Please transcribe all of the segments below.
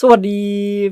สวัสดี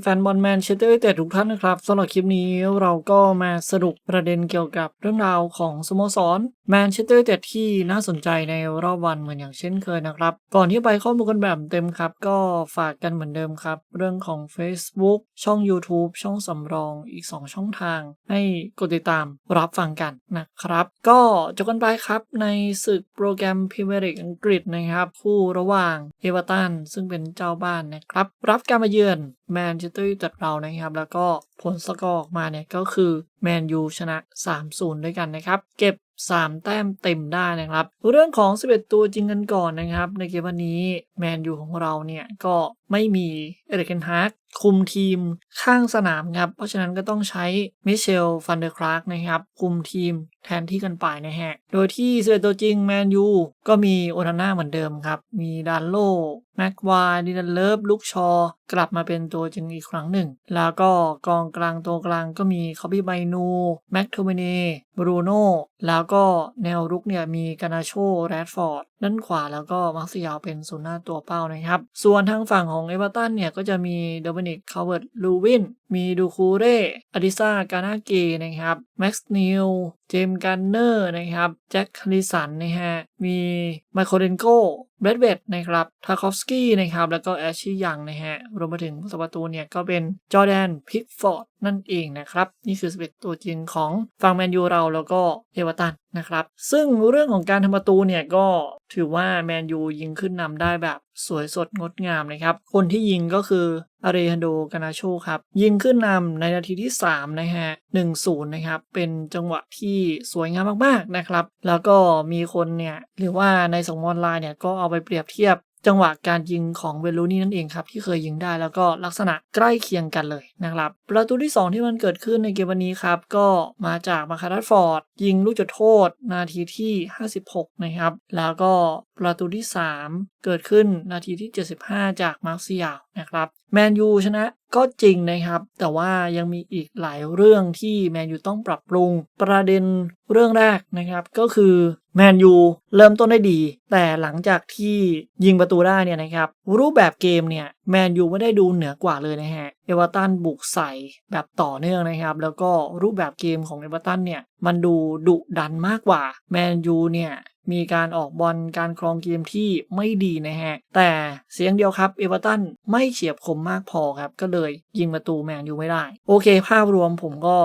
แฟนบอลแมนเชสเตอร์ยูไนเต็ดทุกท่านนะครับสำหรับคลิปนี้เราก็มาสรุปประเด็นเกี่ยวกับเรื่องราวของสโมสรแมนเชสเตอร์ยูไนเต็ดที่น่าสนใจในรอบวันเหมือนอย่างเช่นเคยนะครับ ก่อนที่ไปข้อมูลกันแบบเต็มครับ ก็ฝากกันเหมือนเดิมครับ เรื่องของ Facebook ช่อง YouTube ช่องสำรองอีก 2 ช่องทาง ให้กดติดตามรับฟังกันนะครับ ก็จบกันไปครับในศึกโปรแกรมพรีเมียร์ลีกอังกฤษนะครับ คู่ระหว่างเอเวอร์ตันซึ่งเป็นเจ้าบ้านนะครับ รับการมาเยือนแมนเชสเตอร์ยูไนเต็ดเรานะครับ แล้วก็ผลสกอร์ออกมาเนี่ยก็คือแมนยูชนะ 3-0 ด้วยกันนะครับ เก็บ 3 แต้มเต็มได้นะครับ เรื่องของ 11 ตัวจริงกันก่อนนะครับ ในเกมวันนี้แมนยูของเราเนี่ยก็ ไม่มีเอริกเกนฮาร์กคุมทีมข้างสนามครับ เพราะฉะนั้นก็ต้องใช้มิเชลฟันเดอร์คลาร์กนะครับ คุมทีมแทนที่กันไปนะฮะ โดยที่11ตัวจริงแมนยูก็มีโอนาน่าเหมือนเดิมครับ มีดานโลแม็กวายดินันเลิฟลุกชอ กลับมาเป็นตัวจริงอีกครั้งหนึ่ง แล้วก็กองกลางตัวกลางก็มีคอบี้ไบนูแม็กโทเมเนบรูโน่แล้วก็แนวรุกเนี่ยมีกานาโชแรดฟอร์ด ด้านขวาแล้วก็มักซิยาวเป็นศูนย์หน้าตัวเป้านะครับ ส่วนทางฝั่งของเอเวอร์ตันเนี่ยก็จะมีโดมินิกคาร์เวิร์ดลูวิน มีดูคูเร่อดิซากานาเกนะครับแม็กซ์นิลเจมกันเนอร์นะครับ แจ็คคาริสันนะฮะ มีไมโครเดนโกเบรดเวดนะครับ ทาคอฟสกี้นะครับ แล้วก็แอชชี่ยังนะฮะ รวมไปถึงสปตูเนี่ย ก็เป็นจอแดนพิกฟอร์ดนั่นเองนะครับ นี่คือ11ตัวจริงของฝั่งแมนยูเราแล้วก็เอเวอร์ตันนะครับ ซึ่งเรื่องของการทำประตูเนี่ยก็ถือว่าแมนยูยิงขึ้นนำได้แบบสวยสดงดงามนะครับ คนที่ยิงก็คืออาเรฮันโดกานาโชครับ ยิงขึ้นนำในนาทีที่ 3 นะฮะ1-0นะครับ เป็นจังหวะที่สวยงามมากๆนะครับ แล้วก็มีคนเนี่ย หรือว่าในสังวรไลน์เนี่ย ก็เอาไปเปรียบเทียบ จังหวะการยิงของเวลูนี่นั่นเองครับ ที่เคยยิงได้แล้วก็ลักษณะใกล้เคียงกันเลยนะครับ ประตูที่ 2 ที่มันเกิดขึ้นในเกมวันนี้ครับ ก็มาจากมาคาร์ดฟอร์ด ยิงลูกจุดโทษ นาทีที่ 56 นะครับ แล้วก็ประตูที่ 3 เกิดขึ้นนาทีที่ 75 จากมาร์เซียลนะครับแมนยูชนะ ก็จริงนะครับ แต่ว่ายังมีอีกหลายเรื่องที่แมนยูต้องปรับปรุง ประเด็นเรื่องแรกนะครับก็คือแมนยูเริ่มต้นได้ดี แต่หลังจากที่ยิงประตูได้เนี่ยนะครับ รูปแบบเกมเนี่ยแมนยูไม่ได้ดูเหนือกว่าเลยนะฮะเอเวอร์ตันบุกใส่แบบต่อเนื่องนะครับ แล้วก็รูปแบบเกมของเอเวอร์ตันเนี่ยมันดูดุดันมากกว่าแมนยูเนี่ย มีการออกบอลการครองเกมที่ไม่ดีนะฮะ แต่เสียงเดียวครับ เอเวอร์ตันไม่เฉียบคมมากพอครับ ก็เลยยิงประตูแมนยูไม่ได้ โอเค ภาพรวมผมก็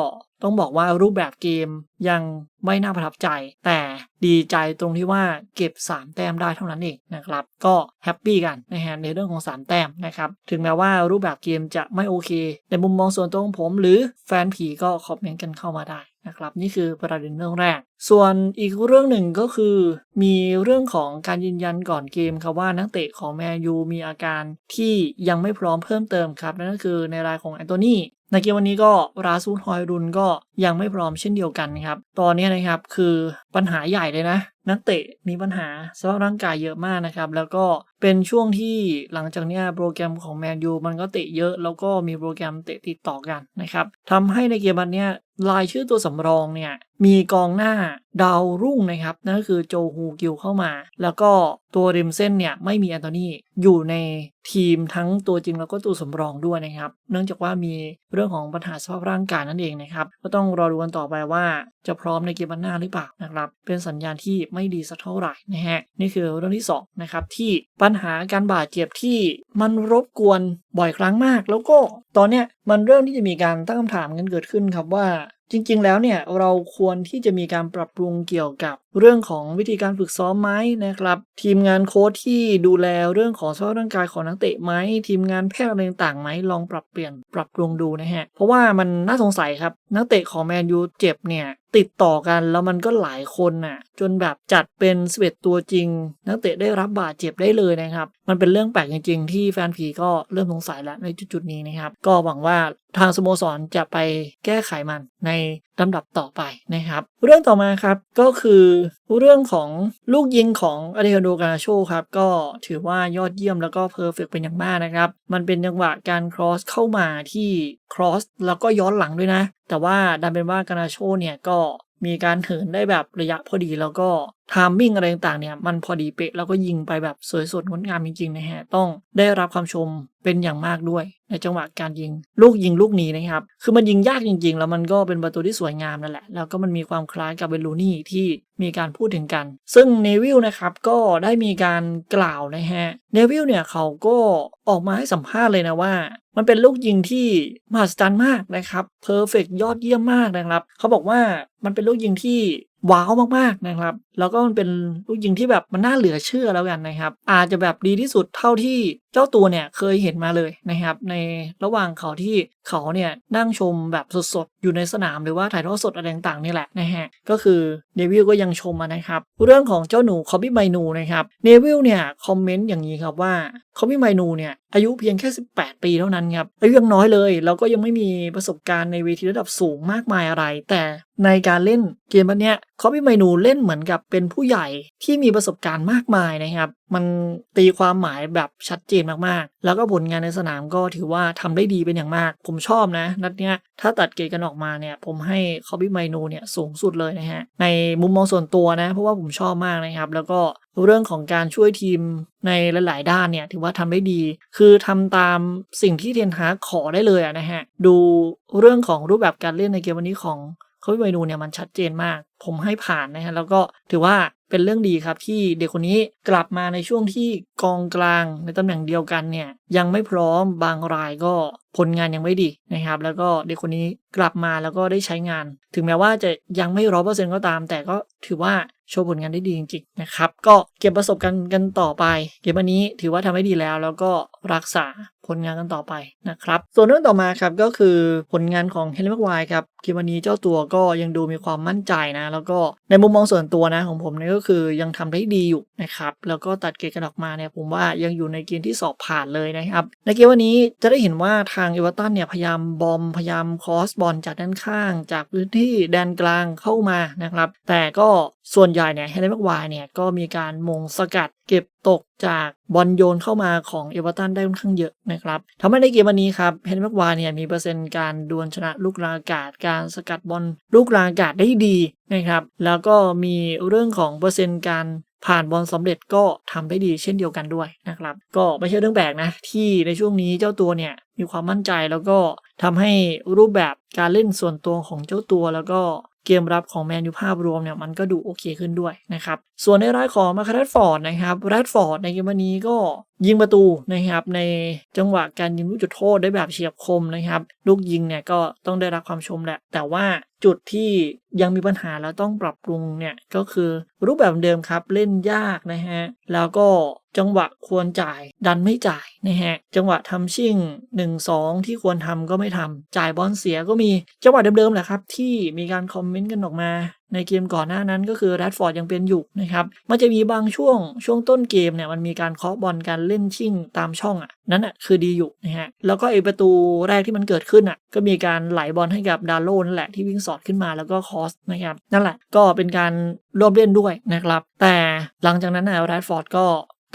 ต้องบอกว่ารูปแบบเกมยังไม่น่าประทับใจ แต่ดีใจตรงที่ว่าเก็บ 3 แต้มได้เท่านั้นเองนะครับ ก็แฮปปี้กันนะฮะในเรื่องของ 3 แต้มนะครับ ถึงแม้ว่ารูปแบบเกมจะไม่โอเค ในมุมมองส่วนตัวของผม หรือแฟนผีก็คอมเมนต์กันเข้ามาได้ นะครับนี่คือประเด็นเรื่องแรก ส่วนอีกเรื่องหนึ่งก็คือ มีเรื่องของการยืนยันก่อนเกมครับว่านักเตะของแมนยูมีอาการที่ยังไม่พร้อมเพิ่มเติมครับ นั่นก็คือในรายของแอนโทนีในเกมวันนี้ก็ราซูนฮอยรุนก็ยังไม่พร้อมเช่นเดียวกันครับ ตอนนี้นะครับคือปัญหาใหญ่เลยนะ นักเตะมีปัญหาสภาพร่างกายเยอะมากนะครับ แล้วก็เป็นช่วงที่หลังจากนี้โปรแกรมของแมนยูมันก็เตะเยอะ แล้วก็มีโปรแกรมเตะติดต่อกันนะครับทำให้ในเกมวันนี้รายชื่อตัวสำรองเนี่ยมีกองหน้าดาวรุ่งนะครับนั่นก็คือโจฮูกิลเข้ามา แล้วก็ตัวริมเส้นเนี่ยไม่มีแอนโทนีอยู่ในทีมทั้งตัวจริงแล้วก็ตัวสำรองด้วยนะครับ เนื่องจากว่ามีเรื่องของปัญหาสภาพร่างกายนั่นเองนะครับ ก็ต้องรอดูกันต่อไปว่าจะพร้อมในเกมวันหน้าหรือเปล่านะครับ เป็นสัญญาณที่ไม่ดีสักเท่าไหร่นะฮะนี่คือเรื่องที่2นะครับที่ปัญหาการบาดเจ็บที่มันรบกวนบ่อยครั้งมาก แล้วก็ตอนเนี้ยมันเริ่มที่จะมีการตั้งคำถามกันเกิดขึ้นครับว่า จริงๆ แล้วเนี่ยเราควรที่จะมีการปรับปรุงเกี่ยวกับเรื่องของวิธีการฝึกซ้อมไหมนะครับ ทีมงานโค้ชที่ดูแลเรื่องของสภาพร่างกายของนักเตะไหมทีมงานแพทย์อะไรต่างๆไหมลองปรับเปลี่ยนปรับปรุงดูนะฮะ เพราะว่ามันน่าสงสัยครับนักเตะของแมนยูเจ็บเนี่ยติดต่อกันแล้วมันก็หลายคนน่ะจนแบบจัดเป็นสเวตตัวจริง นักเตะได้รับบาดเจ็บได้เลยนะครับ มันเป็นเรื่องแปลกจริงๆ ที่แฟนผีก็เริ่มสงสัยแล้วในจุดๆนี้นะครับก็หวังว่าทางสโมสรจะไปแก้ไขมันในลำดับต่อไปนะครับ เรื่องต่อมาครับก็คือเรื่องของลูกยิงของอเดโดกาโชครับ ก็ถือว่ายอดเยี่ยมแล้วก็เพอร์เฟกเป็นอย่างมากนะครับ มันเป็นจังหวะการครอสเข้ามาที่ครอสแล้วก็ย้อนหลังด้วยนะ แต่ว่าดันเป็นว่ากานาโชเนี่ยก็มีการเหินได้แบบระยะพอดีแล้วก็ ทามมิ่งอะไรต่างๆเนี่ยมันพอดีเป๊ะแล้วก็ยิงไปแบบสวยสดงดงามจริงๆนะฮะต้องได้รับคำชมเป็นอย่างมากด้วย ในจังหวะการยิง ลูกยิงลูกนี้นะครับ คือมันยิงยากจริงๆ แล้วมันก็เป็นประตูที่สวยงามนั่นแหละ แล้วก็มันมีความคล้ายกับเบลูนี่ที่มีการพูดถึงกัน ซึ่งเนวิลนะครับก็ได้มีการกล่าวนะฮะเนวิลเนี่ยเขาก็ออกมาให้สัมภาษณ์เลยนะว่า มันเป็นลูกยิงที่มหัศจรรย์มากนะครับเพอร์เฟกยอดเยี่ยมมากนะครับเขาบอกว่ามันเป็นลูกยิงที่ว้าวมากๆนะครับ แล้วก็มันเป็นลูกยิงที่แบบมันน่าเหลือเชื่อแล้วกันนะครับ อาจจะแบบดีที่สุดเท่าที่เจ้าตัวเนี่ยเคยเห็นมาเลยนะครับ ในระหว่างเขาที่เขาเนี่ยนั่งชมแบบสดๆ อยู่ในสนามหรือว่าถ่ายทอดสดอะไรต่างๆนี่แหละนะฮะก็คือเนวิลก็ยังชมมานะครับ เรื่องของเจ้าหนูคอบี้ไมนูนะครับเนวิลเนี่ยคอมเมนต์อย่างนี้ครับว่าคอบี้ไมนูเนี่ยอายุเพียงแค่ 18 ปีเท่านั้นครับอายุยังน้อยเลย แล้วก็ยังไม่มีประสบการณ์ในเวทีระดับสูงมากมายอะไร แต่ในการเล่นเกมแบบเนี้ยคอบี้ไมนูเล่นเหมือนกับเป็นผู้ใหญ่ที่มีประสบการณ์มากมายนะครับ มันตีความหมายแบบชัดเจนมากๆ แล้วก็ผลงานในสนามก็ถือว่าทำได้ดีเป็นอย่างมาก ผมชอบนะ นัดเนี้ยถ้าตัดเกรดกันออกมาเนี่ย ผมให้คอบี้ไมนูเนี่ยสูงสุดเลยนะฮะ ในมุมมองส่วนตัวนะ เพราะว่าผมชอบมากนะครับ แล้วก็เรื่องของการช่วยทีมในหลาย ๆ ด้านเนี่ยถือว่าทำได้ดี คือทำตามสิ่งที่เทนฮาขอได้เลยะนะฮะ ดูเรื่องของรูปแบบการเล่นในเกมวันนี้ของ เขาไปดูเนี่ยมันชัดเจนมาก ผมให้ผ่านนะฮะแล้วก็ถือว่าเป็นเรื่องดีครับที่เด็กคนนี้กลับมาในช่วงที่กองกลางในตำแหน่งเดียวกันเนี่ยยังไม่พร้อมบางรายก็ ผลงานยังไม่ดีนะครับ แล้วก็เด็กคนนี้กลับมาแล้วก็ได้ใช้งาน ถึงแม้ว่าจะยังไม่ร้อยเปอร์เซ็นต์ก็ตาม แต่ก็ถือว่าโชว์ผลงานได้ดีจริงๆนะครับ ก็เก็บประสบการณ์กันต่อไป เกมวันนี้ถือว่าทำให้ดีแล้ว แล้วก็รักษาผลงานกันต่อไปนะครับ ส่วนเรื่องต่อมาครับก็คือผลงานของเฮนรี่แม็กไวครับเกมวันนี้เจ้าตัวก็ยังดูมีความมั่นใจนะ แล้วก็ในมุมมองส่วนตัวนะของผมเนี่ยก็คือยังทำได้ดีอยู่นะครับ แล้วก็ตัดเกรดกันออกมาเนี่ยผมว่ายังอยู่ในเกณฑ์ที่สอบผ่านเลยนะครับ ในเกมวันนี้จะได้เห็นว่าทางเอเวอร์ตันเนี่ยพยายามบอมพยายามคอสบอลจากด้านข้าง จากพื้นที่แดนกลางเข้ามานะครับ แต่ก็ส่วนใหญ่เนี่ยเฮนรี่แม็กไวเนี่ยก็มีการมงสกัดเก็บตกจากบอลโยนเข้ามาของเอเวอร์ตันได้ค่อนข้างเยอะนะครับทำให้ในเกมวันนี้ครับเฮนรี่แม็กไวเนี่ยมีเปอร์เซ็นต์การดวลชนะลูกลางอากาศ การสกัดบอลลูกลางอากาศได้ดีนะครับ แล้วก็มีเรื่องของเปอร์เซ็นต์การ ผ่านบอลสำเร็จก็ทำได้ดีเช่นเดียวกันด้วยนะครับ ก็ไม่ใช่เรื่องแปลกนะ ที่ในช่วงนี้เจ้าตัวเนี่ยมีความมั่นใจแล้วก็ทำให้รูปแบบการเล่นส่วนตัวของเจ้าตัวแล้วก็เกมรับของแมนยูภาพรวมเนี่ยมันก็ดูโอเคขึ้นด้วยนะครับ ส่วนในรายของมาคาร์ดฟอร์ดนะครับแรดฟอร์ดในเกมวันนี้ก็ยิงประตูนะครับในจังหวะการยิงลูกจุดโทษได้แบบเฉียบคมนะครับ ลูกยิงเนี่ยก็ต้องได้รับความชมแหละ แต่ว่าจุดที่ยังมีปัญหาแล้วต้องปรับปรุงเนี่ยก็คือรูปแบบเดิมครับเล่นยากนะฮะแล้วก็จังหวะควรจ่ายดันไม่จ่ายนะฮะจังหวะทำชิ่ง 1 2 ที่ควรทำก็ไม่ทำจ่ายบอลเสียก็มีจังหวะเดิมๆแหละครับที่มีการคอมเมนต์กันออกมา ในเกมก่อนหน้านั้นก็คือแรดฟอร์ดยังเป็นอยู่นะครับ มันจะมีบางช่วงช่วงต้นเกมเนี่ยมันมีการเคาะบอลการเล่นชิ่งตามช่องอะ นั่นอะคือดีอยู่นะฮะ แล้วก็ไอประตูแรกที่มันเกิดขึ้นอะ ก็มีการไหลบอลให้กับดาโลนั่นแหละที่วิ่งสอดขึ้นมาแล้วก็คอสนะครับ นั่นแหละก็เป็นการร่วมเล่นด้วยนะครับ แต่หลังจากนั้นนะแรดฟอร์ดก็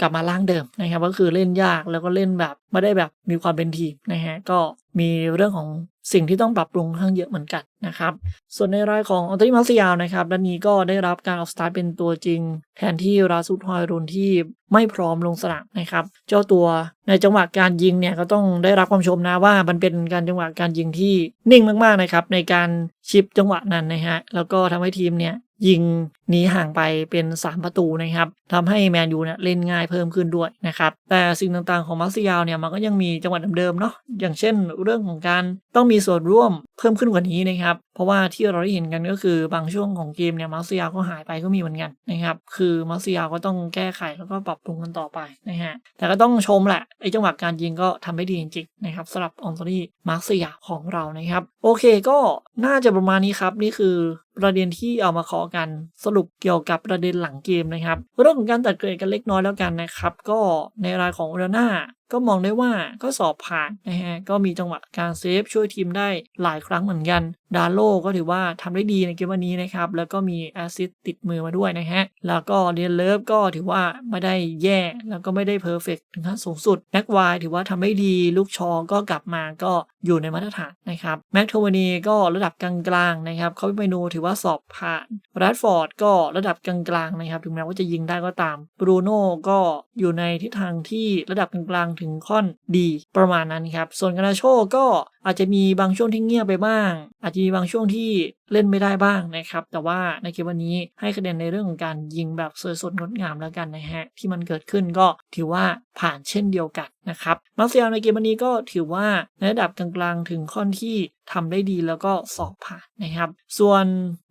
กลับมาล่างเดิมนะครับก็คือเล่นยากแล้วก็เล่นแบบไม่ได้แบบมีความเป็นทีมนะฮะก็มีเรื่องของ สิ่งที่ต้องปรับปรุงข้างเยอะเหมือนกันนะครับ ส่วนในรายของอัลตริมาสยาวนะครับด้านนี้ก็ได้รับการออกสตาร์ทเป็นตัวจริง แทนที่ราสุดฮอยรุนที่ไม่พร้อมลงสนามนะครับ เจ้าตัวในจังหวะการยิงเนี่ยก็ต้องได้รับความชมนะว่ามันเป็นการจังหวะการยิงที่นิ่งมากๆนะครับในการชิปจังหวะนั้นนะฮะแล้วก็ทำให้ทีมเนี่ยยิงหนีห่างไปเป็น 3 ประตูนะครับทำให้แมนยูเนี่ยเล่นง่ายเพิ่มขึ้นด้วยนะครับ แต่สิ่งต่างๆของมาร์ซิยาลเนี่ยมันก็ยังมีจังหวะเดิมๆเนาะอย่างเช่นเรื่องของการ ต้องมีส่วนร่วมเพิ่มขึ้นกว่านี้นะครับ เพราะว่าที่เราได้เห็นกันก็คือบางช่วงของเกมเนี่ยมาร์ซิยาก็หายไปก็มีเหมือนกันนะครับ คือมาร์ซิยาก็ต้องแก้ไขแล้วก็ปรับปรุงกันต่อไปนะฮะ แต่ก็ต้องชมแหละไอ้จังหวะการยิงก็ทำได้ดีจริงๆนะครับสำหรับออนโทนีมาร์ซิยาของเรานะครับ โอเคก็น่าจะประมาณนี้ครับนี่คือประเด็นที่เอามาขอกันสรุปเกี่ยวกับประเด็นหลังเกมนะครับเรื่องของการตัดเกรดกันเล็กน้อยแล้วกันนะครับ ก็ในรายของโอนาน่าก็มองได้ว่าก็สอบผ่านนะฮะก็มีจังหวะการเซฟช่วยทีมได้หลายครั้งเหมือนกัน ดาโลก็ถือว่าทำได้ดีในเกมวันนี้นะครับ แล้วก็มีแอสซิสติดมือมาด้วยนะฮะ แล้วก็เดียนเลิฟก็ถือว่าไม่ได้แย่แล้วก็ไม่ได้เพอร์เฟกถึงขั้นสูงสุดแม็กไวถือว่าทำได้ดี ลูกชอก็กลับมาก็อยู่ในมาตรฐานนะครับแม็กโทวานีก็ระดับกลางๆนะครับเขาเมนูถือว่าสอบผ่านแรดฟอร์ดก็ระดับกลางๆนะครับถึงแม้ว่าจะยิงได้ก็ตามบรูโน่ก็อยู่ในทิศทางที่ระดับกลางถึงค่อนดีประมาณนั้นครับ ส่วนกานาโชก็ อาจจะมีบางช่วงที่เงียบไปบ้าง อาจจะมีบางช่วงที่เล่นไม่ได้บ้างนะครับ แต่ว่าในเกมวันนี้ให้คะแนนในเรื่องของการยิงแบบสวยสดงดงามแล้วกันนะฮะที่มันเกิดขึ้นก็ถือว่าผ่านเช่นเดียวกันนะครับมาเซียลในเกมวันนี้ก็ถือว่าในระดับกลางๆ ถึงค่อนที่ทำได้ดีแล้วก็สอบผ่านนะครับ ส่วน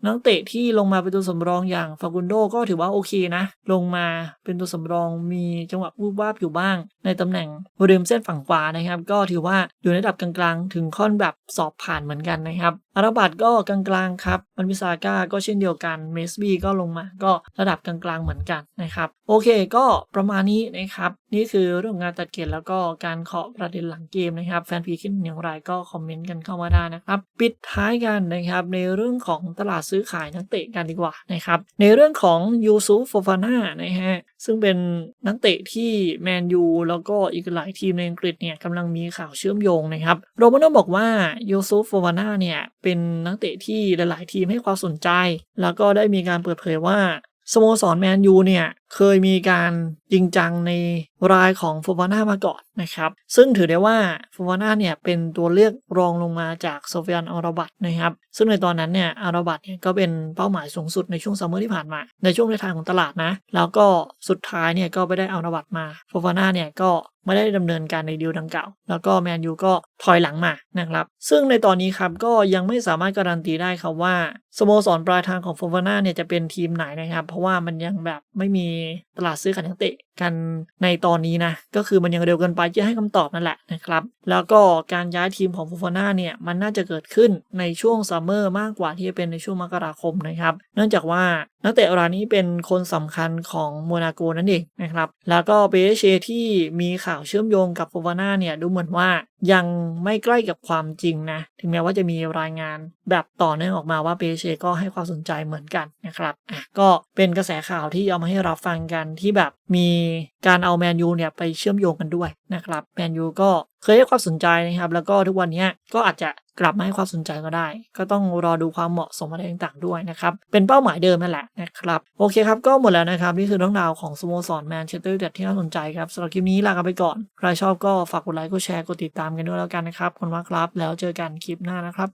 นักเตะที่ลงมาเป็นตัวสำรองอย่างฟากุนโดก็ถือว่าโอเคนะ ลงมาเป็นตัวสำรองมีจังหวะวูบวาบอยู่บ้าง ในตำแหน่งบริเวณเส้นฝั่งขวานะครับ ก็ถือว่าอยู่ในระดับกลางๆถึงค่อนแบบสอบผ่านเหมือนกันนะครับอาราบัตก็กลางๆครับ มันมิซาก้าก็เช่นเดียวกัน เมสบี้ก็ลงมาก็ระดับกลางๆเหมือนกันนะครับ โอเคก็ประมาณนี้นะครับ นี่คือเรื่องงานตัดเกตแล้วก็การเคาะประเด็นหลังเกมนะครับ แฟนพีคิดอย่างไรก็คอมเมนต์กันเข้ามาได้นะครับ ปิดท้ายกันนะครับในเรื่องของตลาดซื้อขายนักเตะกันดีกว่านะครับ ในเรื่องของยูซูฟโฟฟาน่านะฮะซึ่งเป็นนักเตะที่แมนยูแล้วก็อีกหลายทีมในอังกฤษเนี่ยกำลังมีข่าวเชื่อมโยงนะครับโรมาโนบอกว่ายูซูฟโฟฟาน่าเนี่ยเป็นนักเตะที่หลาย ๆ ทีมให้ความสนใจ แล้วก็ได้มีการเปิดเผยว่าสโมสรแมนยูเนี่ย เคยมีการจริงจังในรายของโฟฟาน่ามาก่อนนะครับ ซึ่งถือได้ว่าโฟฟาน่าเนี่ยเป็นตัวเลือกรองลงมาจากโซเฟียนอาราบัตนะครับ ซึ่งในตอนนั้นเนี่ยอาราบัตเนี่ยก็เป็นเป้าหมายสูงสุดในช่วงซัมเมอร์ที่ผ่านมา ในช่วงท้ายๆของตลาดนะ แล้วก็สุดท้ายเนี่ยก็ไปได้อาราบัตมาโฟฟาน่าเนี่ยก็ไม่ได้ดำเนินการในดีลดังกล่าว แล้วก็แมนยูก็ถอยหลังมานะครับ ซึ่งในตอนนี้ครับก็ยังไม่สามารถการันตีได้ครับว่าสโมสรปลายทางของโฟฟาน่าเนี่ยจะเป็นทีมไหนนะครับ เพราะว่ามันยังแบบไม่มีตลาดซื้อขายนักเตะกันในตอนนี้นะ ก็คือมันยังเร็วเกินไปที่จะให้คำตอบนั่นแหละนะครับ แล้วก็การย้ายทีมของโฟฟาน่าเนี่ยมันน่าจะเกิดขึ้นในช่วงซัมเมอร์มากกว่าที่จะเป็นในช่วงมกราคมนะครับ เนื่องจากว่านักเตะรายนี้เป็นคนสำคัญของโมนาโกนั่นเองนะครับ แล้วก็เปเชที่มีข่าวเชื่อมโยงกับโฟฟาน่าเนี่ยดูเหมือนว่ายังไม่ใกล้กับความจริงนะ ถึงแม้ว่าจะมีรายงานแบบต่อเนื่องออกมาว่าเปเชก็ให้ความสนใจเหมือนกันนะครับอะก็เป็นกระแสข่าวที่เอามาให้เราฟังกันที่แบบมีการเอาแมนยูเนี่ยไปเชื่อมโยงกันด้วยนะครับแมนยูก็เคยให้ความสนใจนะครับ แล้วก็ทุกวันนี้ก็อาจจะกลับมาให้ความสนใจก็ได้ ก็ต้องรอดูความเหมาะสมอะไรต่างๆด้วยนะครับ เป็นเป้าหมายเดิมนั่นแหละนะครับ โอเคครับ ก็หมดแล้วนะครับ นี่คือเรื่องราวของสโมสรแมนเชสเตอร์ยูไนเต็ดที่น่าสนใจครับสำหรับคลิปนี้ลากันไปก่อน ใครชอบก็ฝากกดไลค์กดแชร์กดติดตามกันด้วยแล้วกันนะครับคนว่าครับ แล้วเจอกันคลิปหน้านะครับ